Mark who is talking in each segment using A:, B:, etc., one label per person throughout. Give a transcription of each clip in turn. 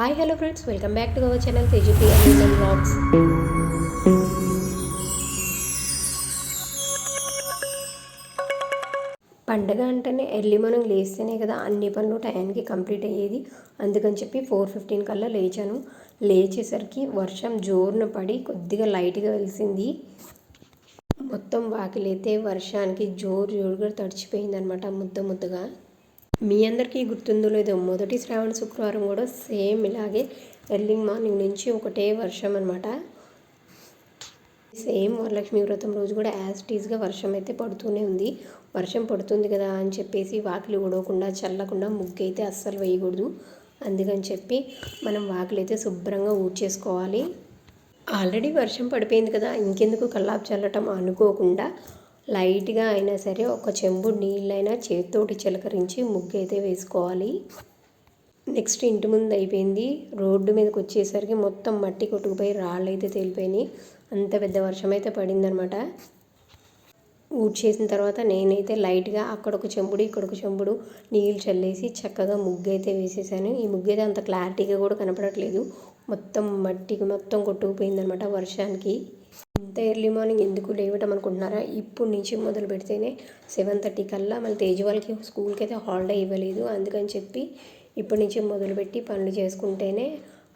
A: Hi hello friends. Welcome back to our channel Tejapi blogs పండగ అంటేనే early మనం లేస్తేనే కదా అన్ని పనులు టైంకి కంప్లీట్ అయ్యేది. అందుకని చెప్పి ఫోర్ ఫిఫ్టీన్ కల్లా లేచాను. లేచేసరికి వర్షం జోరున పడి కొద్దిగా లైట్గా వెలిసింది. మొత్తం వాకిలైతే వర్షానికి జోరు జోరుగా తడిచిపోయిందనమాట ముద్ద ముద్దగా. మీ అందరికీ గుర్తుందో లేదో మొదటి శ్రావణ శుక్రవారం కూడా సేమ్ ఇలాగే ఎర్లీ మార్నింగ్ నుంచి ఒకటే వర్షం అనమాట సేమ్ వరలక్ష్మి వ్రతం రోజు కూడా యాజ్ టీజ్గా వర్షం అయితే పడుతూనే ఉంది. వర్షం పడుతుంది కదా అని చెప్పేసి వాకిలి ఉడవకుండా చల్లకుండా ముగ్గు అయితే అస్సలు వేయకూడదు. అందుకని చెప్పి మనం వాకిలి అయితే శుభ్రంగా ఊడ్చేసుకోవాలి. ఆల్రెడీ వర్షం పడిపోయింది కదా ఇంకెందుకు కల్లాపు చల్లటం అనుకోకుండా లైట్గా అయినా సరే ఒక చెంబు నీళ్ళైనా చేతితోటి చిలకరించి ముగ్గు అయితే వేసుకోవాలి. నెక్స్ట్ ఇంటి ముందు అయిపోయింది. రోడ్డు మీదకి వచ్చేసరికి మొత్తం మట్టి కొట్టుకుపోయి రాళ్ళు అయితే తేలిపోయినాయి. అంత పెద్ద వర్షం అయితే పడిందనమాట. ఊడ్చేసిన తర్వాత నేనైతే లైట్గా అక్కడ ఒక చెంబుడు ఇక్కడ ఒక చెంబుడు నీళ్ళు చల్లేసి చక్కగా ముగ్గు అయితే వేసేసాను. ఈ ముగ్గు అయితే అంత క్లారిటీగా కూడా కనపడట్లేదు. మొత్తం మట్టికి మొత్తం కొట్టుకుపోయిందనమాట వర్షానికి. ఇంత ఎర్లీ మార్నింగ్ ఎందుకు లేవటం అనుకుంటున్నారా? ఇప్పుడు నుంచి మొదలు పెడితేనే సెవెన్ థర్టీ కల్లా మళ్ళీ తేజ్ వాళ్ళకి స్కూల్కి అయితే హాలిడే ఇవ్వలేదు. అందుకని చెప్పి ఇప్పటి నుంచి మొదలుపెట్టి పనులు చేసుకుంటేనే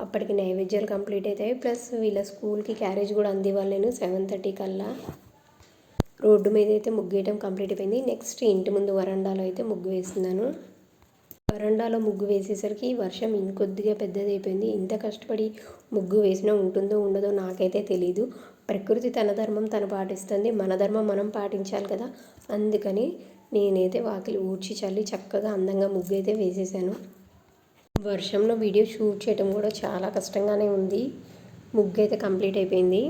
A: అప్పటికి నైవేద్యాలు కంప్లీట్ అవుతాయి ప్లస్ వీళ్ళ స్కూల్కి క్యారేజ్ కూడా అందివ్వాలి నేను సెవెన్ థర్టీ కల్లా. రోడ్డు మీద అయితే ముగ్గేయటం కంప్లీట్ అయిపోయింది. నెక్స్ట్ ఇంటి ముందు వరండాలో అయితే ముగ్గు వేస్తున్నాను. వరండాలో ముగ్గు వేసేసరికి వర్షం ఇంకొద్దిగా పెద్దది అయిపోయింది ఇంత కష్టపడి ముగ్గు వేసినా ఉంటుందో ఉండదో నాకైతే తెలీదు. ప్రకృతి తన ధర్మం తను పాటిస్తుంది మన ధర్మం మనం పాటించాలి కదా. అందుకని నేనైతే వాకిలి ఊడ్చి చల్లి చక్కగా అందంగా ముగ్గు అయితే వేసేసాను. వర్షంలో వీడియో షూట్ చేయడం కూడా చాలా కష్టంగానే ఉంది. ముగ్గు అయితే కంప్లీట్ అయిపోయింది.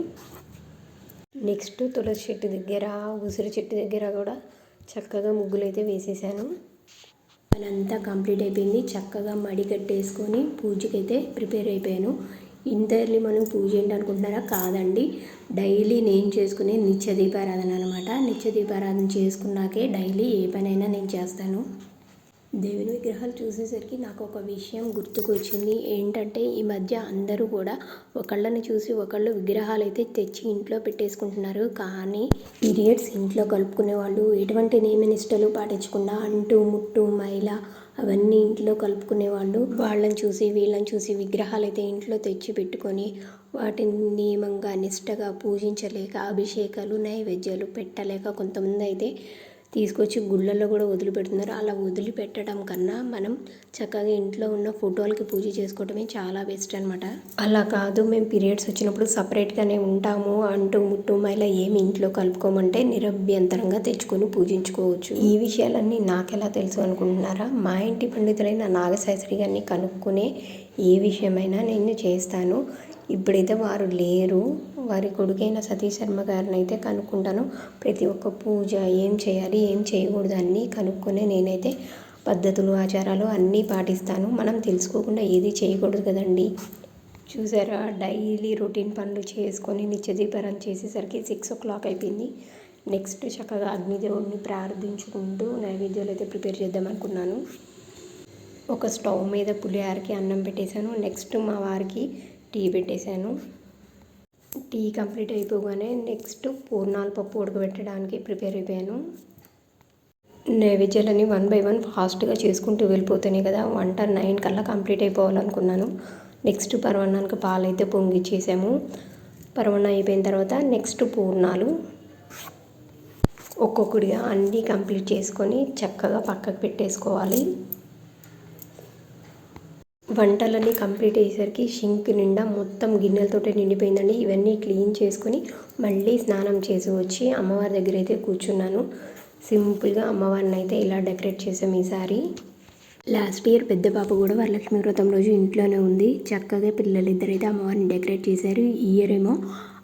A: నెక్స్ట్ తులసి చెట్టు దగ్గర ఉసిరి చెట్టు దగ్గర కూడా చక్కగా ముగ్గులు అయితే వేసేసాను. పనంతా కంప్లీట్ అయిపోయింది. చక్కగా మడి కట్టేసుకొని పూజకైతే ప్రిపేర్ అయిపోయాను. ఇంత ఎర్లీ మనం పూజ ఏంటి అనుకుంటున్నారా కాదండి. డైలీ నేను చేసుకునే నిత్య దీపారాధన అనమాట. నిత్య దీపారాధన చేసుకున్నాకే డైలీ ఏ పనైనా నేను చేస్తాను. దేవుని విగ్రహాలు చూసేసరికి నాకు ఒక విషయం గుర్తుకొచ్చింది. ఏంటంటే ఈ మధ్య అందరూ కూడా ఒకళ్ళని చూసి ఒకళ్ళు విగ్రహాలు అయితే తెచ్చి ఇంట్లో పెట్టేసుకుంటున్నారు. కానీ పీరియడ్స్ ఇంట్లో కలుపుకునే వాళ్ళు ఎటువంటి నియమ నిష్టలు పాటించకుండా అంటూ ముట్టు మైల అవన్నీ ఇంట్లో కలుపుకునేవాళ్ళు. వాళ్ళని చూసి వీళ్ళని చూసి విగ్రహాలు అయితే ఇంట్లో తెచ్చి పెట్టుకొని వాటిని నియమంగా నిష్టగా పూజించలేక అభిషేకాలు నైవేద్యాలు పెట్టలేక కొంతమంది అయితే తీసుకొచ్చి గుళ్ళల్లో కూడా వదిలిపెడుతున్నారు. అలా వదిలిపెట్టడం కన్నా మనం చక్కగా ఇంట్లో ఉన్న ఫోటోలకి పూజ చేసుకోవడమే చాలా బెస్ట్ అనమాట అలా కాదు మేము పీరియడ్స్ వచ్చినప్పుడు సపరేట్గానే ఉంటాము అంటూ ముట్టు మైలా ఏమి ఇంట్లో కలుపుకోమంటే నిరభ్యంతరంగా తెచ్చుకొని పూజించుకోవచ్చు. ఈ విషయాలన్నీ నాకెలా తెలుసు అనుకుంటున్నారా? మా ఇంటి పండితులైన నాగశాస్త్రి గారిని కనుక్కునే ఏ విషయమైనా నేను చేస్తాను. ఇప్పుడైతే వారు లేరు. వారి కొడుకైన సతీష్ శర్మ గారిని అయితే కనుక్కుంటాను. ప్రతి ఒక్క పూజ ఏం చేయాలి ఏం చేయకూడదు అన్నీ కనుక్కొని నేనైతే పద్ధతులు ఆచారాలు అన్నీ పాటిస్తాను. మనం తెలుసుకోకుండా ఏది చేయకూడదు కదండి. చూసారా? డైలీ రొటీన్ పనులు చేసుకొని నిత్యదీపరం చేసేసరికి సిక్స్ ఓ క్లాక్ అయిపోయింది. నెక్స్ట్ చక్కగా అగ్నిదేవుడిని ప్రార్థించుకుంటూ నైవేద్యాలు అయితే ప్రిపేర్ చేద్దాం అనుకున్నాను. ఒక స్టవ్ మీద పులిహారకి అన్నం పెట్టేశాను. నెక్స్ట్ మా వారికి టీ పెట్టేశాను. టీ కంప్లీట్ అయిపోగానే నెక్స్ట్ పూర్ణాల పప్పు ఉడకబెట్టడానికి ప్రిపేర్ అయిపోయాను. నైవేద్యాలని వన్ బై వన్ ఫాస్ట్గా చేసుకుంటూ వెళ్ళిపోతున్నాయి కదా వంట నైన్ కల్లా కంప్లీట్ అయిపోవాలనుకున్నాను. నెక్స్ట్ పరవన్నానికి పాలు అయితే పొంగిచ్చేసాము. పరవన్న అయిపోయిన తర్వాత నెక్స్ట్ పూర్ణాలు ఒక్కొక్కటిగా అన్నీ కంప్లీట్ చేసుకొని చక్కగా పక్కకు పెట్టేసుకోవాలి. వంటలన్నీ కంప్లీట్ అయ్యేసరికి షింక్ నిండా మొత్తం గిన్నెలతోటే నిండిపోయిందండి. ఇవన్నీ క్లీన్ చేసుకొని మళ్ళీ స్నానం చేసి వచ్చి అమ్మవారి దగ్గర అయితే కూర్చున్నాను. సింపుల్గా అమ్మవారిని అయితే ఇలా డెకరేట్ చేసాం ఈసారి. లాస్ట్ ఇయర్ పెద్ద పాప కూడా వరలక్ష్మి వ్రతం రోజు ఇంట్లోనే ఉంది. చక్కగా పిల్లలిద్దరైతే అమ్మవారిని డెకరేట్ చేశారు. ఈ ఇయర్ ఏమో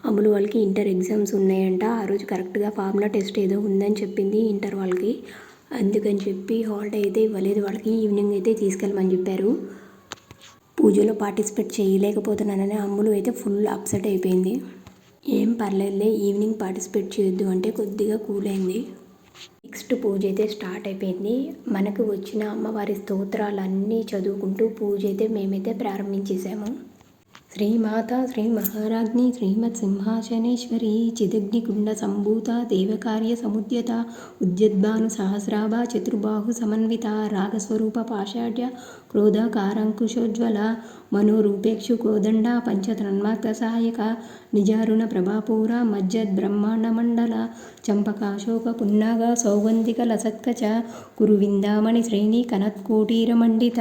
A: అమ్ములు వాళ్ళకి ఇంటర్ ఎగ్జామ్స్ ఉన్నాయంట. ఆ రోజు కరెక్ట్గా ఫార్ములా టెస్ట్ ఏదో ఉందని చెప్పింది ఇంటర్ వాళ్ళకి. అందుకని చెప్పి హాలిడే అయితే ఇవ్వలేదు. వాళ్ళకి ఈవినింగ్ అయితే తీసుకెళ్ళమని చెప్పారు. పూజలో పార్టిసిపేట్ చేయలేకపోతున్నానని అమ్ములు అయితే ఫుల్ అప్సెట్ అయిపోయింది. ఏం పర్లేదులే ఈవినింగ్ పార్టిసిపేట్ చేయొద్దు అంటే కొద్దిగా కూల్ అయింది. నెక్స్ట్ పూజ అయితే స్టార్ట్ అయిపోయింది. మనకు వచ్చిన అమ్మవారి స్తోత్రాలన్నీ చదువుకుంటూ పూజ అయితే మేమైతే ప్రారంభించేసాము. శ్రీమాత శ్రీ మహారాజ్ని శ్రీమత్ సింహాసనేశ్వరి చిదగ్నికుండ సంభూత దేవకార్య సముద్యత ఉద్యద్భాను సహస్రాభ చతుర్బాహు సమన్విత రాగస్వరూప పాషాఢ్య క్రోధకారంకుశోజ్వల మనోరూపేక్షు కోదండ పంచతన్మార్గ సహాయక నిజారుణ ప్రభాపూర మజ్జద్ బ్రహ్మాండ మండల చంపకాశోక పున్నాగ సౌగంధిక లసత్కచ కురువిందామణి శ్రేణి కనత్కోటీరమండిత.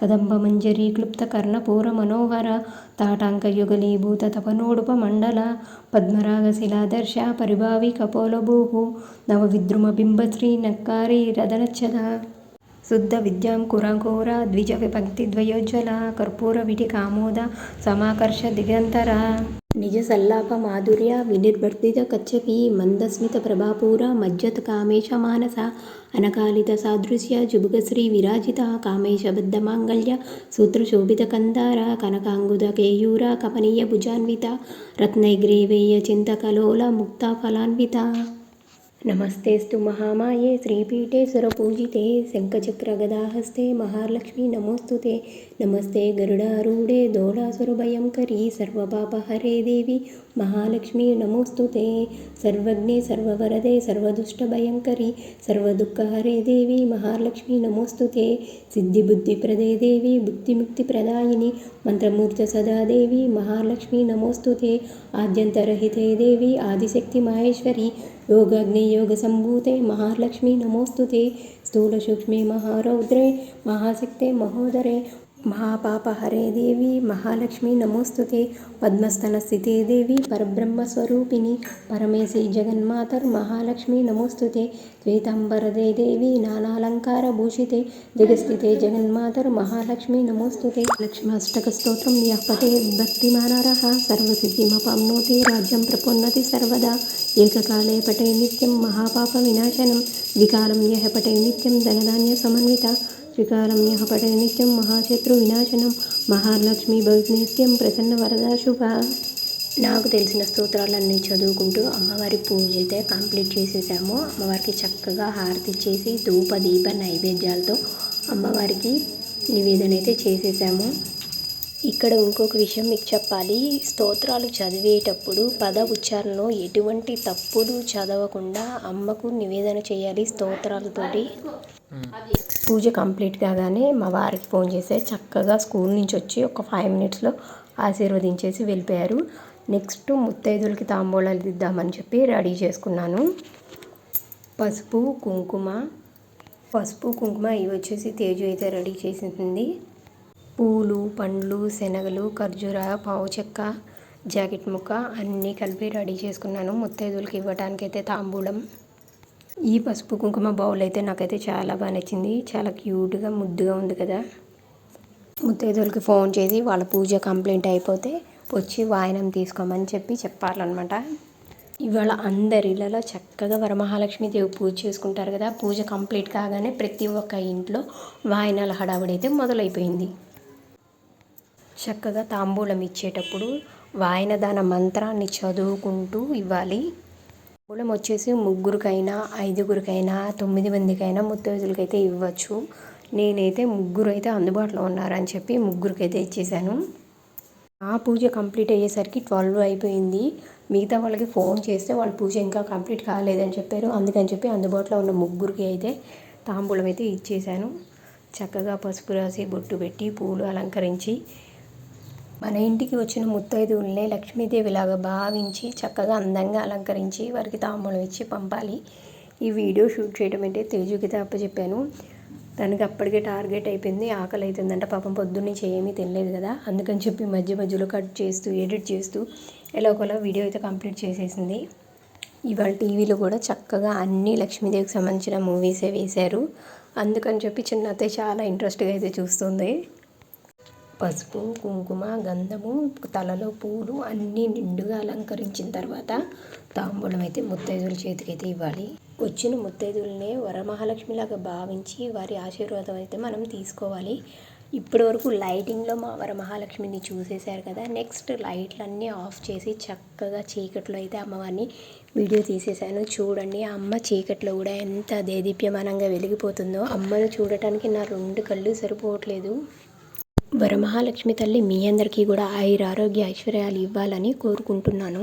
A: ಕದಂಬ ಮಂಜರಿ, ಕ್ಲುಪ್ತ ಕರ್ಣಪೂರ ಮನೋಹರ ತಾಟಾಂಕ ಯುಗಲೀ ಭೂತ ತಪನೋಡುಪ ಮಂಡಲ, ಪದ್ಮರಾಗ ಕದಂಬಮಂಜರಿ ಕ್ಲುಪ್ತಕರ್ಣಪೂರಮನೋಹರ ತಾಟಾङ्कयुगलीभूत तपनोडुपमण्डल पद्मरागशिलादर्श परिभाವಿ ಕಪೋಲಭೂः ನಕ್ಕಾರಿ रदनच्छदा ಶುದ್ಧ ವಿದ್ಯಾಂ ಕುರಂಘೋರ ದ್ವಿಜ ವಿಭಕ್ತಿ ದ್ವಯೋಜ್ವಲ, ಕರ್ಪೂರ ವಿಟಿ ಕಾಮೋದ, ಸಮಾಕರ್ಷ ದಿಗಂತರ తపనోడుప మండల మాధుర్య వినిర్వర్తిత కచ్చపి మందస్మిత ప్రభాపూర మజ్జత్ కామేశ మానస అనకాలిత సాదృశ్య జుభుగశ్రీ విరాజిత కామేశబద్ధ మాంగళ్య సూత్రశోభిత కందార కనకాంగుద కేయూర కమనీయ భుజాన్విత రత్నైగ్రీవేయ చింతకలోల ముక్త ఫలాన్విత నమస్తేస్తు మహామాయే శ్రీపీఠే సురపూజితే శంఖచక్రగదాహస్తే మహాలక్ష్మి నమోస్తుతే. నమస్తే గరుడారూఢే దోళాసురభయంకరీ సర్వపాపహరే దేవి మహాలక్ష్మి నమోస్తుతే. సర్వజ్ఞే సర్వవరదే సర్వదుష్టభయంకరి సర్వదుఃఖహరే దేవి మహాలక్ష్మి నమోస్తుతే. సిద్ధిబుద్ధిప్రదే దేవి బుద్ధిముక్తిప్రదాయిని మంత్రమూర్త సదాదేవి మహాలక్ష్మి నమోస్తుతే. ఆద్యంతరహితే దేవి ఆదిశక్తి మహేశ్వరి योगाग्ने योगसम्भूते महालक्ष्मी नमोऽस्तु ते स्थूलसूक्ष्मे महारौद्रे महाशक्ते महोदरे మహాపాపహరేదేవి మహాలక్ష్మి నమోస్తుతే పద్మస్థనస్థితే దేవి పరబ్రహ్మస్వరూపిణి పరమేశ్వరి జగన్మాతర్ మహాలక్ష్మి నమోస్తుతే శ్వేతాంబరదే దేవి నానాలంకార భూషితే జగస్థితే జగన్మాతర్ మహాలక్ష్మి నమోస్తుతే లక్ష్మాష్టక స్తోత్రం యాపతే భక్తిమానరః సర్వసిద్ధిమపాప్నోతి రాజ్యం ప్రపోన్నతి సర్వదా ఏకకాలే పటే నిత్యం మహాపాప వినాశనం ద్వికాలం యహ పటే నిత్యం ధనధాన్య సమన్విత శ్రీకారం పఠే నిత్యం మహాశత్రు వినాశనం మహాలక్ష్మి నిత్యం ప్రసన్న వరద శుభ నాకు తెలిసిన స్తోత్రాలన్నీ చదువుకుంటూ అమ్మవారి పూజ అయితే కంప్లీట్ చేసేసాము. అమ్మవారికి చక్కగా హారతి చేసి ధూప దీప నైవేద్యాలతో అమ్మవారికి నివేదన అయితే చేసేసాము. ఇక్కడ ఇంకొక విషయం మీకు చెప్పాలి. స్తోత్రాలు చదివేటప్పుడు పద ఉచ్చారణలో ఎటువంటి తప్పులు చదవకుండా అమ్మకు నివేదన చేయాలి స్తోత్రాలతోటి. పూజ కంప్లీట్ కాగానే మా వారికి ఫోన్ చేస్తే చక్కగా స్కూల్ నుంచి వచ్చి ఒక ఫైవ్ మినిట్స్లో ఆశీర్వదించేసి వెళ్ళిపోయారు. నెక్స్ట్ ముత్తైదులకి తాంబూలాలు దిద్దామని చెప్పి రెడీ చేసుకున్నాను. పసుపు కుంకుమ పసుపు కుంకుమ ఇవి వచ్చేసి తేజు అయితే రెడీ చేసింది. పూలు పండ్లు శనగలు ఖర్జూర పావు చెక్క జాకెట్ ముక్క అన్నీ కలిపి రెడీ చేసుకున్నాను. ముత్తైదులకి ఇవ్వడానికి అయితే తాంబూలం. ఈ పసుపు కుంకుమ బౌల్ అయితే నాకైతే చాలా బాగా నచ్చింది. చాలా క్యూట్గా ముద్దుగా ఉంది కదా. ముత్తైదులకి ఫోన్ చేసి వాళ్ళ పూజ కంప్లీట్ అయిపోతే వచ్చి వాయనం తీసుకోమని చెప్పి చెప్పాలన్నమాట. ఇవాళ అందరిలలో చక్కగా వరమహాలక్ష్మి దేవి పూజ చేసుకుంటారు కదా. పూజ కంప్లీట్ కాగానే ప్రతి ఒక్క ఇంట్లో వాయనాల హడావుడి అయితే మొదలైపోయింది. చక్కగా తాంబూలం ఇచ్చేటప్పుడు వాయనదాన మంత్రాన్ని చదువుకుంటూ ఇవ్వాలి. తాంబూలం వచ్చేసి ముగ్గురికైనా ఐదుగురికైనా తొమ్మిది మందికైనా ముత్తైదులకైతే ఇవ్వచ్చు. నేనైతే ముగ్గురు అయితే అందుబాటులో ఉన్నారని చెప్పి ముగ్గురికైతే ఇచ్చేసాను ఆ పూజ కంప్లీట్ అయ్యేసరికి ట్వెల్వ్ అయిపోయింది. మిగతా వాళ్ళకి ఫోన్ చేస్తే వాళ్ళ పూజ ఇంకా కంప్లీట్ కాలేదని చెప్పారు. అందుకని చెప్పి అందుబాటులో ఉన్న ముగ్గురికి అయితే తాంబూలం అయితే ఇచ్చేసాను చక్కగా పసుపు రాసి బొట్టు పెట్టి పూలు అలంకరించి మన ఇంటికి వచ్చిన ముత్తైదువులనే లక్ష్మీదేవిలాగా భావించి చక్కగా అందంగా అలంకరించి వారికి తాంబూలం ఇచ్చి పంపాలి. ఈ వీడియో షూట్ చేయడం అంటే తేజుకి అప్పచెప్పాను తనకి అప్పటికే టార్గెట్ అయిపోయింది. ఆకలి అవుతుందంట పాపం పొద్దున్నే ఏమీ తినలేదు కదా. అందుకని చెప్పి మధ్య మధ్యలో కట్ చేస్తూ ఎడిట్ చేస్తూ ఎలా ఒకలా వీడియో అయితే కంప్లీట్ చేసేసింది. ఇవాళ టీవీలో కూడా చక్కగా అన్ని లక్ష్మీదేవికి సంబంధించిన మూవీసే వేశారు. అందుకని చెప్పి చిన్న అయితే చాలా ఇంట్రెస్ట్గా అయితే చూస్తుంది. పసుపు కుంకుమ గంధము తలలో పూలు అన్నీ నిండుగా అలంకరించిన తర్వాత తాంబూలం అయితే ముత్తైదుల చేతికైతే ఇవ్వాలి. వచ్చిన ముత్తైదులనే వరమహాలక్ష్మిలాగా భావించి వారి ఆశీర్వాదం అయితే మనం తీసుకోవాలి. ఇప్పటి వరకు లైటింగ్లో మా వరమహాలక్ష్మిని చూసేశారు కదా నెక్స్ట్ లైట్లన్నీ ఆఫ్ చేసి చక్కగా చీకట్లో అయితే అమ్మవారిని వీడియో తీసేశాను. చూడండి అమ్మ చీకట్లో కూడా ఎంత దేదీప్యమానంగా వెలిగిపోతుందో. అమ్మను చూడటానికి నా రెండు కళ్ళు సరిపోవట్లేదు. వరమహాలక్ష్మి తల్లి మీ అందరికీ కూడా ఆయుర ఆరోగ్య ఐశ్వర్యాలు ఇవ్వాలని కోరుకుంటున్నాను.